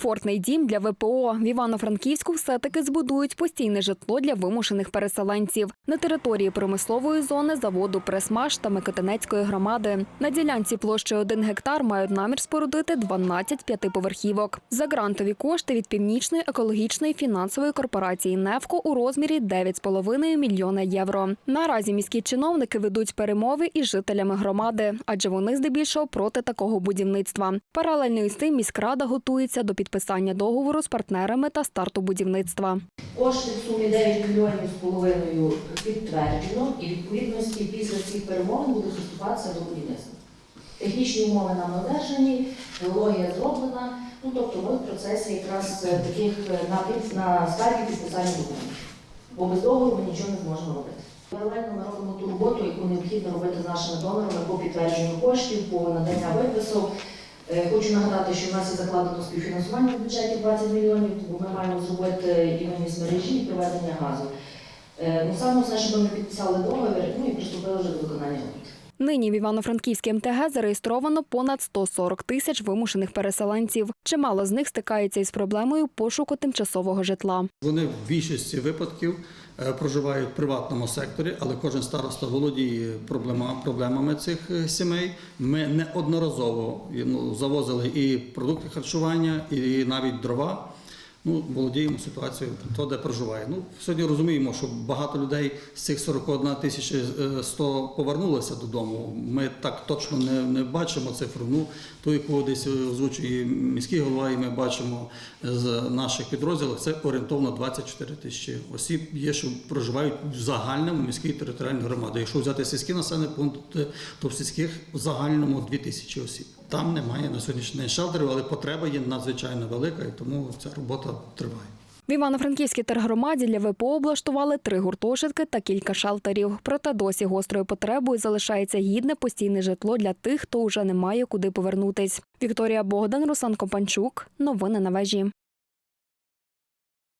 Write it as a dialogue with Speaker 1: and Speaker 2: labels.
Speaker 1: Комфортний дім для ВПО в Івано-Франківську все-таки збудують постійне житло для вимушених переселенців на території промислової зони заводу Пресмаш та Микотинецької громади. На ділянці площею 1 гектар мають намір спорудити 12 п'ятиповерхівок. За грантові кошти від північної екологічної фінансової корпорації «Невко» у розмірі 9,5 мільйона євро. Наразі міські чиновники ведуть перемови із жителями громади, адже вони здебільшого проти такого будівництва. Паралельно із тим міськрада готується до підписання договору з партнерами та старту будівництва.
Speaker 2: Кошти в сумі 9 мільйонів з половиною підтверджено, і відповідності після цих перемовин буде приступатися до будівництва. Технічні умови нам одержані, геологія зроблена. Ну тобто ми в процесі якраз е, таких е, на, на стадії підписання документів. Бо без договору ми нічого не зможемо робити. Паралельно ми робимо ту роботу, яку необхідно робити з нашими донорами по підтвердженню коштів, по надання виписок. Е, Хочу нагадати, що в нас є закладено співфінансування в бюджеті 20 мільйонів, бо ми маємо зробити і виніс мережі, і проведення газу. Е, Ну, саме все, щоб ми підписали договір, ну і приступили вже до виконання робіт.
Speaker 1: Нині в Івано-Франківській МТГ зареєстровано понад 140 тисяч вимушених переселенців. Чимало з них стикаються із проблемою пошуку тимчасового житла.
Speaker 3: Вони в більшості випадків проживають в приватному секторі, але кожен староста володіє проблема, проблемами цих е, сімей. Ми неодноразово ну, завозили і продукти харчування, і навіть дрова. Ну, володіємо ситуацією, то де проживає. Ну, сьогодні розуміємо, що багато людей з цих 41 тисячі е, 100 повернулися додому. Ми так точно не, не бачимо цифру. Ну, ту, яку десь озвучує міський голова, і ми бачимо з наших підрозділів, це орієнтовно 24 тисячі осіб є, що проживають в загальному міській територіальній громаді. Якщо взяти сільські населені пункти, то в сільських в загальному 2 тисячі осіб. Там немає на сьогоднішній день шелтерів, але потреба є надзвичайно велика, і тому ця робота триває.
Speaker 1: В Івано-Франківській тергромаді для ВПО облаштували три гуртожитки та кілька шелтерів. Проте досі гострою потребою залишається гідне постійне житло для тих, хто вже не має куди повернутись. Вікторія Богдан, Руслан Копанчук. Новини на вежі.